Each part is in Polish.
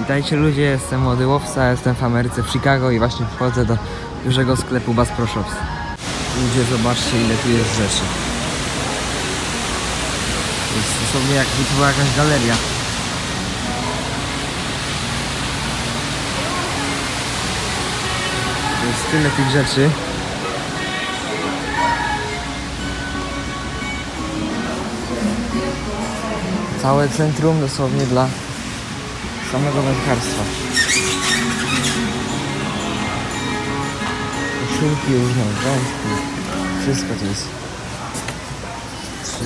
Witajcie ludzie, jestem młody łowca, jestem w Ameryce w Chicago i właśnie wchodzę do dużego sklepu Bass Pro Shops. Ludzie, zobaczcie ile tu jest rzeczy. To jest dosłownie jakby to była jakaś galeria. To jest tyle tych rzeczy. Całe centrum dosłownie dla samego wędkarstwa. Koszulki różne, wędki, wszystko to jest. Trzy.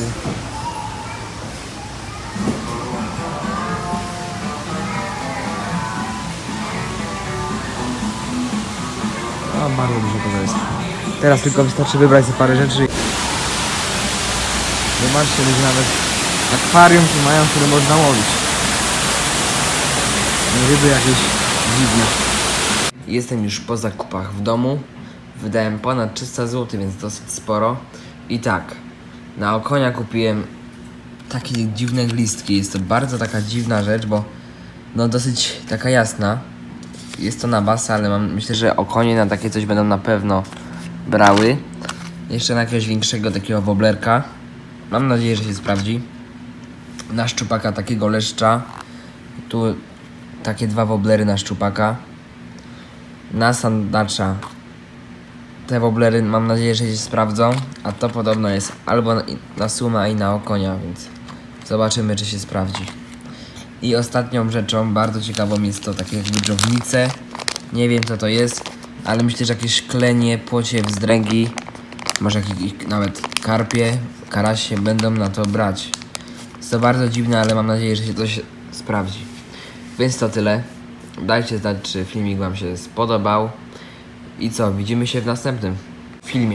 O, bardzo dużo tego jest. Teraz tylko wystarczy wybrać sobie parę rzeczy. Zobaczcie, ludzie nawet akwarium tu mają, które można łowić. Ryby jakieś dziwne. Jestem już po zakupach w domu. Wydałem ponad 300 zł, więc dosyć sporo. I tak, na okonia kupiłem takie dziwne glistki. Jest to bardzo taka dziwna rzecz, bo no dosyć taka jasna. Jest to na basa, ale mam, myślę, że okonie na takie coś będą na pewno brały. Jeszcze na jakiegoś większego takiego woblerka. Mam nadzieję, że się sprawdzi. Na szczupaka takiego leszcza. Tu takie dwa woblery na szczupaka. Na sandacza te woblery mam nadzieję, że się sprawdzą. A to podobno jest albo na, suma i na okonia, więc zobaczymy, czy się sprawdzi. I ostatnią rzeczą, bardzo ciekawą jest to takie dżownice. Nie wiem co to jest, ale myślę, że jakieś klenie, płocie, wzdręgi, może jakieś nawet karpie, karasie będą na to brać. Jest to bardzo dziwne, ale mam nadzieję, że się to się sprawdzi. Więc to tyle. Dajcie znać, czy filmik Wam się spodobał. I co, widzimy się w następnym filmie.